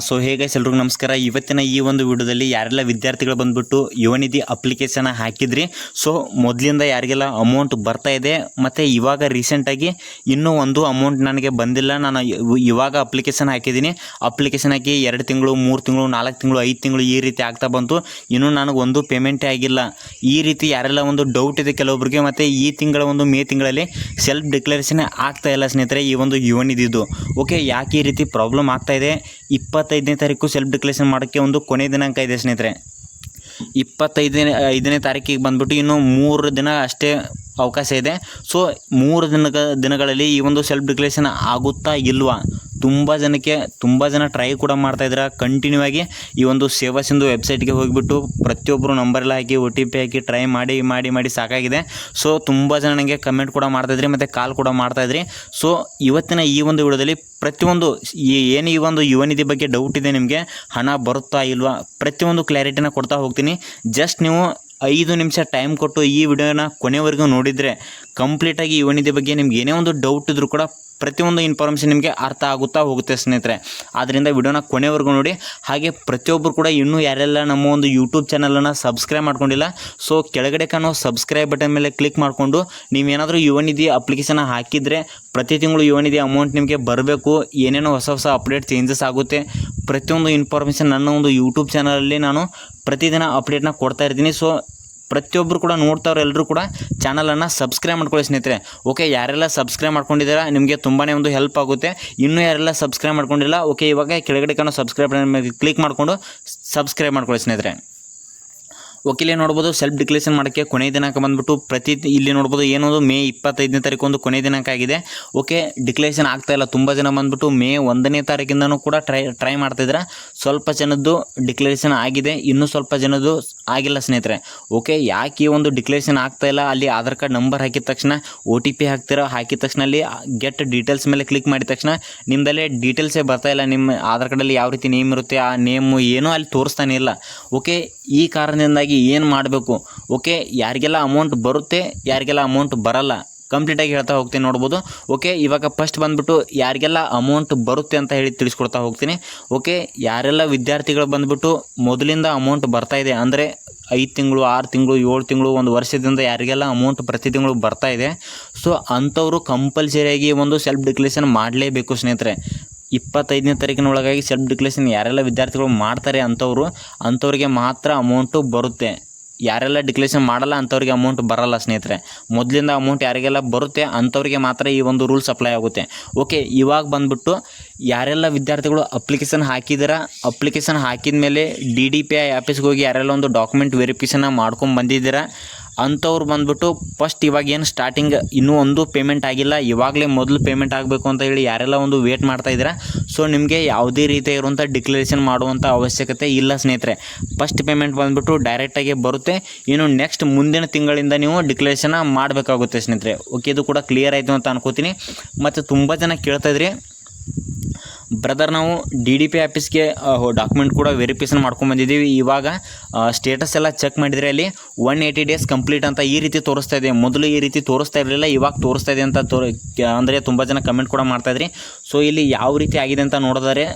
So ಹೇಗೆ ಎಲ್ರಿಗೂ ನಮಸ್ಕಾರ. ಇವತ್ತಿನ ಈ ಒಂದು ವಿಡಿಯೋದಲ್ಲಿ ಯಾರೆಲ್ಲ ವಿದ್ಯಾರ್ಥಿಗಳು ಬಂದ್ಬಿಟ್ಟು ಯುವನಿಧಿ ಅಪ್ಲಿಕೇಶನ್ ಹಾಕಿದ್ರಿ ಸೊ ಮೊದಲಿಂದ ಯಾರಿಗೆಲ್ಲ ಅಮೌಂಟ್ ಬರ್ತಾ ಇದೆ, ಮತ್ತು ಇವಾಗ ರೀಸೆಂಟಾಗಿ ಇನ್ನೂ ಒಂದು ಅಮೌಂಟ್ ನನಗೆ ಬಂದಿಲ್ಲ. ನಾನು ಇವ್- ಇವಾಗ ಅಪ್ಲಿಕೇಶನ್ ಹಾಕಿದ್ದೀನಿ. ಅಪ್ಲಿಕೇಶನ್ ಹಾಕಿ ಎರಡು ತಿಂಗಳು, ಮೂರು ತಿಂಗಳು, ನಾಲ್ಕು ತಿಂಗಳು, ಐದು ತಿಂಗಳು ಈ ರೀತಿ ಆಗ್ತಾ ಬಂತು. ಇನ್ನೂ ನನಗೆ ಒಂದು ಪೇಮೆಂಟೇ ಆಗಿಲ್ಲ. ಈ ರೀತಿ ಯಾರೆಲ್ಲ ಒಂದು ಡೌಟ್ ಇದೆ ಕೆಲವೊಬ್ಬರಿಗೆ ಮತ್ತು ಈ ತಿಂಗಳ ಒಂದು ಮೇ ತಿಂಗಳಲ್ಲಿ ಸೆಲ್ಫ್ ಡಿಕ್ಲರೇಷನ್ ಆಗ್ತಾ ಇಲ್ಲ ಸ್ನೇಹಿತರೆ ಈ ಒಂದು ಯುವನಿಧಿದು. ಓಕೆ ಯಾಕೆ ಈ ರೀತಿ ಪ್ರಾಬ್ಲಮ್ ಆಗ್ತಾ ಇದೆ? ಇಪ್ಪತ್ತೈದನೇ ತಾರೀಕು ಸೆಲ್ಫ್ ಡಿಕ್ಲೇಷನ್ ಮಾಡೋಕ್ಕೆ ಒಂದು ಕೊನೆ ದಿನಾಂಕ ಇದೆ ಸ್ನೇಹಿತರೆ. ಇಪ್ಪತ್ತೈದನೇ, ಐದನೇ ತಾರೀಕಿಗೆ ಬಂದ್ಬಿಟ್ಟು ಇನ್ನು ಮೂರು ದಿನ ಅಷ್ಟೇ ಅವಕಾಶ ಇದೆ. ಸೊ ಮೂರು ದಿನಗ ದಿನಗಳಲ್ಲಿ ಈ ಒಂದು ಸೆಲ್ಫ್ ಡಿಕ್ಲೇಷನ್ ಆಗುತ್ತಾ ಇಲ್ವಾ? ತುಂಬ ಜನಕ್ಕೆ, ತುಂಬ ಜನ ಟ್ರೈ ಕೂಡ ಮಾಡ್ತಾ ಇದ್ದಾರೆ ಕಂಟಿನ್ಯೂ ಆಗಿ ಈ ಒಂದು ಸೇವಾ ಸಿಂಧು ವೆಬ್ಸೈಟ್ಗೆ ಹೋಗಿಬಿಟ್ಟು ಪ್ರತಿಯೊಬ್ಬರು ನಂಬರೆಲ್ಲ ಹಾಕಿ ಒ ಟಿ ಪಿ ಹಾಕಿ ಟ್ರೈ ಮಾಡಿ ಮಾಡಿ ಮಾಡಿ ಸಾಕಾಗಿದೆ. ಸೊ ತುಂಬ ಜನ ನನಗೆ ಕಮೆಂಟ್ ಕೂಡ ಮಾಡ್ತಾಯಿದ್ರಿ ಮತ್ತು ಕಾಲ್ ಕೂಡ ಮಾಡ್ತಾಯಿದ್ರಿ ಸೊ ಇವತ್ತಿನ ಈ ಒಂದು ವಿಡಿಯೋದಲ್ಲಿ ಪ್ರತಿಯೊಂದು ಏನು ಈ ಒಂದು ಯುವನಿಧಿ ಬಗ್ಗೆ ಡೌಟ್ ಇದೆ ನಿಮಗೆ, ಹಣ ಬರುತ್ತಾ ಇಲ್ವಾ, ಪ್ರತಿಯೊಂದು ಕ್ಲಾರಿಟಿನ ಕೊಡ್ತಾ ಹೋಗ್ತೀನಿ. ಜಸ್ಟ್ ನೀವು ಐದು ನಿಮಿಷ ಟೈಮ್ ಕೊಟ್ಟು ಈ ವಿಡಿಯೋನ ಕೊನೆವರೆಗೂ ನೋಡಿದರೆ ಕಂಪ್ಲೀಟಾಗಿ ಯುವನಿಧಿ ಬಗ್ಗೆ ನಿಮ್ಗೆ ಏನೇ ಒಂದು ಡೌಟ್ ಇದ್ರೂ ಕೂಡ ಪ್ರತಿಯೊಂದು ಇನ್ಫಾರ್ಮೇಷನ್ ನಿಮಗೆ ಅರ್ಥ ಆಗುತ್ತಾ ಹೋಗುತ್ತೆ ಸ್ನೇಹಿತರೆ. ಆದ್ದರಿಂದ ವಿಡಿಯೋನ ಕೊನೆವರೆಗೂ ನೋಡಿ. ಹಾಗೆ ಪ್ರತಿಯೊಬ್ಬರು ಕೂಡ ಇನ್ನೂ ಯಾರೆಲ್ಲ ನಮ್ಮ ಒಂದು ಯೂಟ್ಯೂಬ್ ಚಾನಲನ್ನು ಸಬ್ಸ್ಕ್ರೈಬ್ ಮಾಡ್ಕೊಂಡಿಲ್ಲ ಸೊ ಕೆಳಗಡೆ ಕಾಣೋ ಸಬ್ಸ್ಕ್ರೈಬ್ ಬಟನ್ ಮೇಲೆ ಕ್ಲಿಕ್ ಮಾಡಿಕೊಂಡು, ನೀವೇನಾದರೂ ಯುವನಿಧಿ ಅಪ್ಲಿಕೇಶನ್ ಹಾಕಿದರೆ ಪ್ರತಿ ತಿಂಗಳು ಯುವನಿಧಿ ಅಮೌಂಟ್ ನಿಮಗೆ ಬರಬೇಕು. ಏನೇನೋ ಹೊಸ ಹೊಸ ಅಪ್ಡೇಟ್ ಚೇಂಜಸ್ ಆಗುತ್ತೆ. ಪ್ರತಿಯೊಂದು ಇನ್ಫಾರ್ಮೇಷನ್ ನನ್ನ ಒಂದು ಯೂಟ್ಯೂಬ್ ಚಾನಲಲ್ಲಿ ನಾನು ಪ್ರತಿದಿನ ಅಪ್ಡೇಟ್ನ ಕೊಡ್ತಾ ಇರ್ತೀನಿ. ಸೊ ಪ್ರತಿಯೊಬ್ಬರು ಕೂಡ ನೋಡ್ತಾವ್ರು ಎಲ್ಲರೂ ಕೂಡ ಚಾನಲನ್ನು ಸಬ್ಸ್ಕ್ರೈಬ್ ಮಾಡ್ಕೊಳ್ಳಿ ಸ್ನೇಹಿತರೆ. ಓಕೆ, ಯಾರೆಲ್ಲ ಸಬ್ಸ್ಕ್ರೈಬ್ ಮಾಡ್ಕೊಂಡಿದ್ದೀರಾ, ನಿಮಗೆ ತುಂಬಾ ಒಂದು ಹೆಲ್ಪ್ ಆಗುತ್ತೆ. ಇನ್ನೂ ಯಾರೆಲ್ಲ ಸಬ್ಸ್ಕ್ರೈಬ್ ಮಾಡ್ಕೊಂಡಿಲ್ಲ, ಓಕೆ, ಇವಾಗ ಕೆಳಗಡೆ ಕಾಣೋ ಸಬ್ಸ್ಕ್ರೈಬ್ ಕ್ಲಿಕ್ ಮಾಡಿಕೊಂಡು ಸಬ್ಸ್ಕ್ರೈಬ್ ಮಾಡ್ಕೊಳ್ಳಿ ಸ್ನೇಹಿತರೆ. ಇಲ್ಲಿ ನೋಡ್ಬೋದು ಸೆಲ್ಫ್ ಡಿಕ್ಲೇಷನ್ ಮಾಡೋಕ್ಕೆ ಕೊನೆ ದಿನಾಂಕ ಬಂದ್ಬಿಟ್ಟು ಪ್ರತಿ ಇಲ್ಲಿ ನೋಡ್ಬೋದು ಏನೋದು, ಮೇ ಇಪ್ಪತ್ತೈದನೇ ತಾರೀಕು ಒಂದು ಕೊನೆ ದಿನಾಂಕ ಆಗಿದೆ. ಓಕೆ ಡಿಕ್ಲೇಷನ್ ಆಗ್ತಾ ಇಲ್ಲ, ತುಂಬ ಜನ ಬಂದ್ಬಿಟ್ಟು ಮೇ ಒಂದನೇ ತಾರೀಕಿಂದನೂ ಕೂಡ ಟ್ರೈ ಟ್ರೈ ಮಾಡ್ತಿದ್ರೆ ಸ್ವಲ್ಪ ಜನದ್ದು ಡಿಕ್ಲೇಷನ್ ಆಗಿದೆ, ಇನ್ನೂ ಸ್ವಲ್ಪ ಜನದ್ದು ಆಗಿಲ್ಲ ಸ್ನೇಹಿತರೆ. ಓಕೆ, ಯಾಕೆ ಈ ಒಂದು ಡಿಕ್ಲೇಷನ್ ಆಗ್ತಾ ಇಲ್ಲ? ಅಲ್ಲಿ ಆಧಾರ್ ಕಾರ್ಡ್ ನಂಬರ್ ಹಾಕಿದ ತಕ್ಷಣ ಒ ಟಿ ಪಿ ಹಾಕ್ತಿರೋ? ಹಾಕಿದ ತಕ್ಷಣ ಅಲ್ಲಿ ಗೆಟ್ ಡೀಟೇಲ್ಸ್ ಮೇಲೆ ಕ್ಲಿಕ್ ಮಾಡಿದ ತಕ್ಷಣ ನಿಮ್ಮದಲ್ಲೇ ಡೀಟೇಲ್ಸೇ ಬರ್ತಾ ಇಲ್ಲ, ನಿಮ್ಮ ಆಧಾರ್ ಕಾರ್ಡಲ್ಲಿ ಯಾವ ರೀತಿ ನೇಮ್ ಇರುತ್ತೆ, ಆ ನೇಮು ಏನೂ ಅಲ್ಲಿ ತೋರಿಸ್ತಾನೆ ಇಲ್ಲ. ಓಕೆ, ಈ ಕಾರಣದಿಂದಾಗಿ ಏನು ಮಾಡಬೇಕು? ಓಕೆ, ಯಾರಿಗೆಲ್ಲ ಅಮೌಂಟ್ ಬರುತ್ತೆ, ಯಾರಿಗೆಲ್ಲ ಅಮೌಂಟ್ ಬರಲ್ಲ. ಕಂಪ್ಲೀಟಾಗಿ ಹೇಳ್ತಾ ಹೋಗ್ತೀನಿ ನೋಡ್ಬೋದು. ಓಕೆ, ಇವಾಗ ಫಸ್ಟ್ ಬಂದ್ಬಿಟ್ಟು ಯಾರಿಗೆಲ್ಲ ಅಮೌಂಟ್ ಬರುತ್ತೆ ಅಂತ ಹೇಳಿ ತಿಳಿಸ್ಕೊಡ್ತಾ ಹೋಗ್ತೀನಿ. ಓಕೆ, ಯಾರೆಲ್ಲ ವಿದ್ಯಾರ್ಥಿಗಳು ಬಂದ್ಬಿಟ್ಟು ಮೊದಲಿಂದ ಅಮೌಂಟ್ ಬರ್ತಾ ಇದೆ, ಅಂದರೆ ಐದು ತಿಂಗಳು, ಆರು ತಿಂಗಳು, ಏಳು ತಿಂಗಳು, ಒಂದು ವರ್ಷದಿಂದ ಯಾರಿಗೆಲ್ಲ ಅಮೌಂಟ್ ಪ್ರತಿ ತಿಂಗಳು ಬರ್ತಾ ಇದೆ, ಸೊ ಅಂಥವರು ಕಂಪಲ್ಸರಿಯಾಗಿ ಒಂದು ಸೆಲ್ಫ್ ಡಿಕ್ಲೇಷನ್ ಮಾಡಲೇಬೇಕು ಸ್ನೇಹಿತರೆ. ಇಪ್ಪತ್ತೈದನೇ ತಾರೀಕಿನ ಒಳಗಾಗಿ ಸೆಲ್ಫ್ ಡಿಕ್ಲೇಷನ್ ಯಾರೆಲ್ಲ ವಿದ್ಯಾರ್ಥಿಗಳು ಮಾಡ್ತಾರೆ ಅಂಥವ್ರು ಅಂಥವ್ರಿಗೆ ಮಾತ್ರ ಅಮೌಂಟು ಬರುತ್ತೆ. ಯಾರೆಲ್ಲ ಡಿಕ್ಲೇಷನ್ ಮಾಡಲ್ಲ ಅಂಥವ್ರಿಗೆ ಅಮೌಂಟ್ ಬರಲ್ಲ ಸ್ನೇಹಿತರೆ. ಮೊದಲಿಂದ ಅಮೌಂಟ್ ಯಾರಿಗೆಲ್ಲ ಬರುತ್ತೆ ಅಂಥವ್ರಿಗೆ ಮಾತ್ರ ಈ ಒಂದು ರೂಲ್ಸ್ ಅಪ್ಲೈ ಆಗುತ್ತೆ. ಓಕೆ ಇವಾಗ ಬಂದ್ಬಿಟ್ಟು ಯಾರೆಲ್ಲ ವಿದ್ಯಾರ್ಥಿಗಳು ಅಪ್ಲಿಕೇಶನ್ ಹಾಕಿದಾರ ಅಪ್ಲಿಕೇಶನ್ ಹಾಕಿದ ಮೇಲೆ ಡಿ ಡಿ ಪಿ ಐ ಆಫೀಸ್ಗೆ ಹೋಗಿ ಯಾರೆಲ್ಲ ಒಂದು ಡಾಕ್ಯುಮೆಂಟ್ ವೆರಿಫಿಕೇಷನ್ನ ಮಾಡ್ಕೊಂಡು ಬಂದಿದ್ದೀರಾ ಅಂಥವ್ರು ಬಂದ್ಬಿಟ್ಟು ಫಸ್ಟ್ ಇವಾಗ ಏನು ಸ್ಟಾರ್ಟಿಂಗ್ ಇನ್ನೂ ಒಂದು ಪೇಮೆಂಟ್ ಆಗಿಲ್ಲ. ಇವಾಗಲೇ ಮೊದಲು ಪೇಮೆಂಟ್ ಆಗಬೇಕು ಅಂತ ಹೇಳಿ ಯಾರೆಲ್ಲ ಒಂದು ವೇಟ್ ಮಾಡ್ತಾ ಇದ್ದೀರಾ? ಸೊ ನಿಮಗೆ ಯಾವುದೇ ರೀತಿಯ ಇರುವಂಥ ಡಿಕ್ಲರೇಷನ್ ಮಾಡುವಂಥ ಅವಶ್ಯಕತೆ ಇಲ್ಲ ಸ್ನೇಹಿತರೆ. ಫಸ್ಟ್ ಪೇಮೆಂಟ್ ಬಂದ್ಬಿಟ್ಟು ಡೈರೆಕ್ಟಾಗಿ ಬರುತ್ತೆ. ಇನ್ನು ನೆಕ್ಸ್ಟ್ ಮುಂದಿನ ತಿಂಗಳಿಂದ ನೀವು ಡಿಕ್ಲರೇಷನ್ ಮಾಡಬೇಕಾಗುತ್ತೆ ಸ್ನೇಹಿತರೆ. ಓಕೆ ಇದು ಕೂಡ ಕ್ಲಿಯರ್ ಆಯಿತು ಅಂತ ಅನ್ಕೋತೀನಿ. ಮತ್ತು ತುಂಬ ಜನ ಕೇಳ್ತಾ ಇದ್ರಿ. ಬ್ರದರ್ ನಾವು ಡಿ ಡಿ ಪಿ ಆಫೀಸ್ಗೆ ಡಾಕ್ಯುಮೆಂಟ್ ಕೂಡ ವೆರಿಫಿಕೇಷನ್ ಮಾಡ್ಕೊಂಡು ಬಂದಿದ್ದೀವಿ. ಇವಾಗ ಸ್ಟೇಟಸ್ ಎಲ್ಲ ಚೆಕ್ ಮಾಡಿದರೆ ಅಲ್ಲಿ ಒನ್ ಏಯ್ಟಿ ಡೇಸ್ ಕಂಪ್ಲೀಟ್ ಅಂತ ಈ ರೀತಿ ತೋರಿಸ್ತಾ ಇದೆ. ಮೊದಲು ಈ ರೀತಿ ತೋರಿಸ್ತಾ ಇರಲಿಲ್ಲ, ಇವಾಗ ತೋರಿಸ್ತಾ ಇದೆ ಅಂತ ತೋರ್ ಅಂದರೆ ತುಂಬ ಜನ ಕಮೆಂಟ್ ಕೂಡ ಮಾಡ್ತಾಯಿದ್ರಿ ಸೊ ಇಲ್ಲಿ ಯಾವ ರೀತಿ ಆಗಿದೆ ಅಂತ ನೋಡಿದರೆ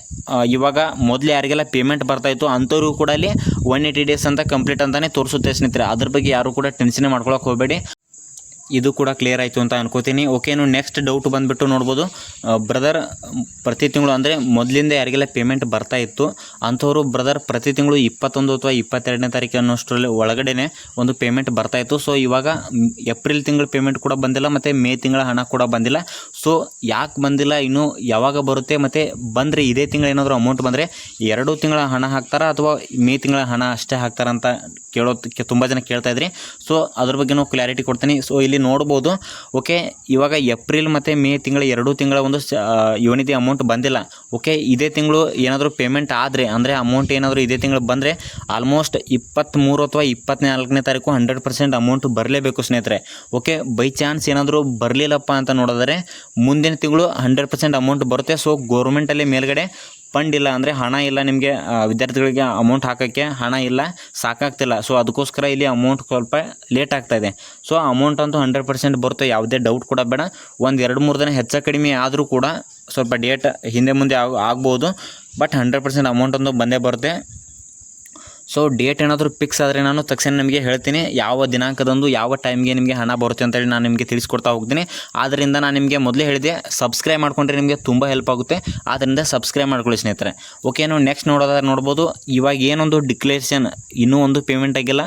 ಇವಾಗ ಮೊದಲು ಯಾರಿಗೆಲ್ಲ ಪೇಮೆಂಟ್ ಬರ್ತಾಯಿತ್ತು ಅಂಥವ್ರಿಗೂ ಕೂಡ ಅಲ್ಲಿ ಒನ್ ಏಯ್ಟಿ ಡೇಸ್ ಅಂತ ಕಂಪ್ಲೀಟ್ ಅಂತಲೇ ತೋರಿಸುತ್ತೆ ಸ್ನೇಹಿತರೆ. ಅದ್ರ ಬಗ್ಗೆ ಯಾರು ಕೂಡ ಟೆನ್ಷನ್ ಮಾಡ್ಕೊಳಕ್ಕೆ ಹೋಗಬೇಡಿ. ಇದು ಕೂಡ ಕ್ಲಿಯರ್ ಆಯಿತು ಅಂತ ಅನ್ಕೋತೀನಿ. ಓಕೆ ಇನ್ನು ನೆಕ್ಸ್ಟ್ ಡೌಟ್ ಬಂದುಬಿಟ್ಟು ನೋಡ್ಬೋದು. ಬ್ರದರ್ ಪ್ರತಿ ತಿಂಗಳು ಅಂದರೆ ಮೊದಲಿಂದ ಯಾರಿಗೆಲ್ಲ ಪೇಮೆಂಟ್ ಬರ್ತಾ ಇತ್ತು, ಅಂಥವ್ರು ಬ್ರದರ್ ಪ್ರತಿ ತಿಂಗಳು ಇಪ್ಪತ್ತೊಂದು ಅಥವಾ ಇಪ್ಪತ್ತೆರಡನೇ ತಾರೀಕು ಅನ್ನೋಷ್ಟರಲ್ಲಿ ಒಳಗಡೆ ಒಂದು ಪೇಮೆಂಟ್ ಬರ್ತಾ ಇತ್ತು. ಸೊ ಇವಾಗ ಏಪ್ರಿಲ್ ತಿಂಗಳ ಪೇಮೆಂಟ್ ಕೂಡ ಬಂದಿಲ್ಲ, ಮತ್ತು ಮೇ ತಿಂಗಳ ಹಣ ಕೂಡ ಬಂದಿಲ್ಲ. ಸೊ ಯಾಕೆ ಬಂದಿಲ್ಲ, ಇನ್ನು ಯಾವಾಗ ಬರುತ್ತೆ ಮತ್ತು ಬಂದರೆ ಇದೇ ತಿಂಗಳು ಏನಾದರೂ ಅಮೌಂಟ್ ಬಂದರೆ ಎರಡು ತಿಂಗಳ ಹಣ ಹಾಕ್ತಾರಾ ಅಥವಾ ಮೇ ತಿಂಗಳ ಹಣ ಅಷ್ಟೇ ಹಾಕ್ತಾರ ಅಂತ ಕೇಳೋದಕ್ಕೆ ತುಂಬ ಜನ ಕೇಳ್ತಾ ಇದ್ರಿ. ಸೊ ಅದ್ರ ಬಗ್ಗೆನೂ ಕ್ಲಾರಿಟಿ ಕೊಡ್ತೀನಿ. ಸೊ ಇಲ್ಲಿ ನೋಡ್ಬೋದು ಓಕೆ ಇವಾಗ ಏಪ್ರಿಲ್ ಮತ್ತು ಮೇ ತಿಂಗಳ ಎರಡು ತಿಂಗಳ ಒಂದು ಇವನಿದೆ ಅಮೌಂಟ್ ಬಂದಿಲ್ಲ. ಓಕೆ ಇದೇ ತಿಂಗಳು ಏನಾದರೂ ಪೇಮೆಂಟ್ ಆದರೆ, ಅಂದರೆ ಅಮೌಂಟ್ ಏನಾದರೂ ಇದೇ ತಿಂಗಳು ಬಂದರೆ ಆಲ್ಮೋಸ್ಟ್ ಇಪ್ಪತ್ತ್ಮೂರು ಅಥವಾ ಇಪ್ಪತ್ತ್ನಾಲ್ಕನೇ ತಾರೀಕು ಹಂಡ್ರೆಡ್ ಪರ್ಸೆಂಟ್ ಅಮೌಂಟ್ ಬರಲೇಬೇಕು ಸ್ನೇಹಿತರೆ. ಓಕೆ ಬೈ ಚಾನ್ಸ್ ಏನಾದರೂ ಬರಲಿಲ್ಲಪ್ಪ ಅಂತ ನೋಡಿದರೆ ಮುಂದಿನ ತಿಂಗಳು ಹಂಡ್ರೆಡ್ ಪರ್ಸೆಂಟ್ ಅಮೌಂಟ್ ಬರುತ್ತೆ. ಸೊ ಗೌರ್ಮೆಂಟಲ್ಲಿ ಮೇಲ್ಗಡೆ ಫಂಡ್ ಇಲ್ಲ ಅಂದರೆ ಹಣ ಇಲ್ಲ ನಿಮಗೆ ವಿದ್ಯಾರ್ಥಿಗಳಿಗೆ ಅಮೌಂಟ್ ಹಾಕೋಕ್ಕೆ ಹಣ ಇಲ್ಲ, ಸಾಕಾಗ್ತಿಲ್ಲ. ಸೊ ಅದಕ್ಕೋಸ್ಕರ ಇಲ್ಲಿ ಅಮೌಂಟ್ ಸ್ವಲ್ಪ ಲೇಟ್ ಇದೆ. ಸೊ ಅಮೌಂಟ್ ಅಂತೂ ಹಂಡ್ರೆಡ್ ಪರ್ಸೆಂಟ್ ಬರುತ್ತೆ, ಯಾವುದೇ ಡೌಟ್ ಕೂಡ ಬೇಡ. ಒಂದು ಎರಡು ಮೂರು ದಿನ ಹೆಚ್ಚು ಕಡಿಮೆ ಆದರೂ ಕೂಡ ಸ್ವಲ್ಪ ಡೇಟ್ ಹಿಂದೆ ಮುಂದೆ ಆಗ, ಆಗ್ಬೋದು. ಬಟ್ ಹಂಡ್ರೆಡ್ ಪರ್ಸೆಂಟ್ ಅಮೌಂಟ್ ಅಂತೂ ಬಂದೇ ಬರುತ್ತೆ. ಸೊ ಡೇಟ್ ಏನಾದರೂ ಫಿಕ್ಸ್ ಆದರೆ ನಾನು ತಕ್ಷಣ ನಿಮಗೆ ಹೇಳ್ತೀನಿ. ಯಾವ ದಿನಾಂಕದಂದು, ಯಾವ ಟೈಮ್ಗೆ ನಿಮಗೆ ಹಣ ಬರುತ್ತೆ ಅಂತೇಳಿ ನಾನು ನಿಮಗೆ ತಿಳಿಸ್ಕೊಡ್ತಾ ಹೋಗ್ತೀನಿ. ಆದ್ದರಿಂದ ನಾನು ನಿಮಗೆ ಮೊದಲೇ ಹೇಳಿದೆ ಸಬ್ಸ್ಕ್ರೈಬ್ ಮಾಡ್ಕೊಂಡ್ರೆ ನಿಮಗೆ ತುಂಬ ಹೆಲ್ಪ್ ಆಗುತ್ತೆ. ಆದ್ದರಿಂದ ಸಬ್ಸ್ಕ್ರೈಬ್ ಮಾಡ್ಕೊಳ್ಳಿ ಸ್ನೇಹಿತರೆ. ಓಕೆ ನಾವು ನೆಕ್ಸ್ಟ್ ನೋಡೋದಾದ್ರೆ ನೋಡ್ಬೋದು, ಇವಾಗ ಏನೊಂದು ಡಿಕ್ಲೇಷನ್ ಇನ್ನೂ ಒಂದು ಪೇಮೆಂಟ್ ಆಗಿಲ್ಲ.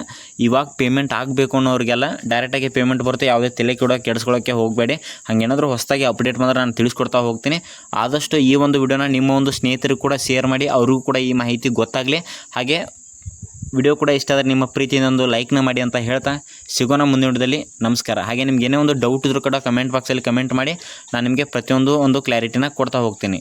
ಇವಾಗ ಪೇಮೆಂಟ್ ಆಗಬೇಕು ಅನ್ನೋರಿಗೆಲ್ಲ ಡೈರೆಕ್ಟಾಗಿ ಪೇಮೆಂಟ್ ಬರುತ್ತೆ. ಯಾವುದೇ ತಲೆ ಕೂಡ ಕೆಡಿಸ್ಕೊಳ್ಳೋಕ್ಕೆ ಹೋಗಬೇಡಿ. ಹಾಗೇನಾದರೂ ಹೊಸದಾಗಿ ಅಪ್ಡೇಟ್ ಮಾಡಿದ್ರೆ ನಾನು ತಿಳಿಸ್ಕೊಡ್ತಾ ಹೋಗ್ತೀನಿ. ಆದಷ್ಟು ಈ ಒಂದು ವಿಡಿಯೋನ ನಿಮ್ಮ ಒಂದು ಸ್ನೇಹಿತರು ಕೂಡ ಶೇರ್ ಮಾಡಿ, ಅವ್ರಿಗೂ ಕೂಡ ಈ ಮಾಹಿತಿ ಗೊತ್ತಾಗಲಿ. ಹಾಗೆ ವಿಡಿಯೋ ಕೂಡ ಇಷ್ಟ ಆದರೆ ನಿಮ್ಮ ಪ್ರೀತಿಯಿಂದ ಒಂದು ಲೈಕ್ನ ಮಾಡಿ ಅಂತ ಹೇಳ್ತಾ ಸಿಗೋಣ ಮುಂದಿನ ವಿಡಿಯೋದಲ್ಲಿ. ನಮಸ್ಕಾರ. ಹಾಗೆ ನಿಮ್ಗೆ ಏನೇ ಒಂದು ಡೌಟ್ ಇದ್ರೂ ಕೂಡ ಕಮೆಂಟ್ ಬಾಕ್ಸಲ್ಲಿ ಕಮೆಂಟ್ ಮಾಡಿ, ನಾನು ನಿಮಗೆ ಪ್ರತಿಯೊಂದು ಒಂದು ಕ್ಲಾರಿಟಿನ ಕೊಡ್ತಾ ಹೋಗ್ತೀನಿ.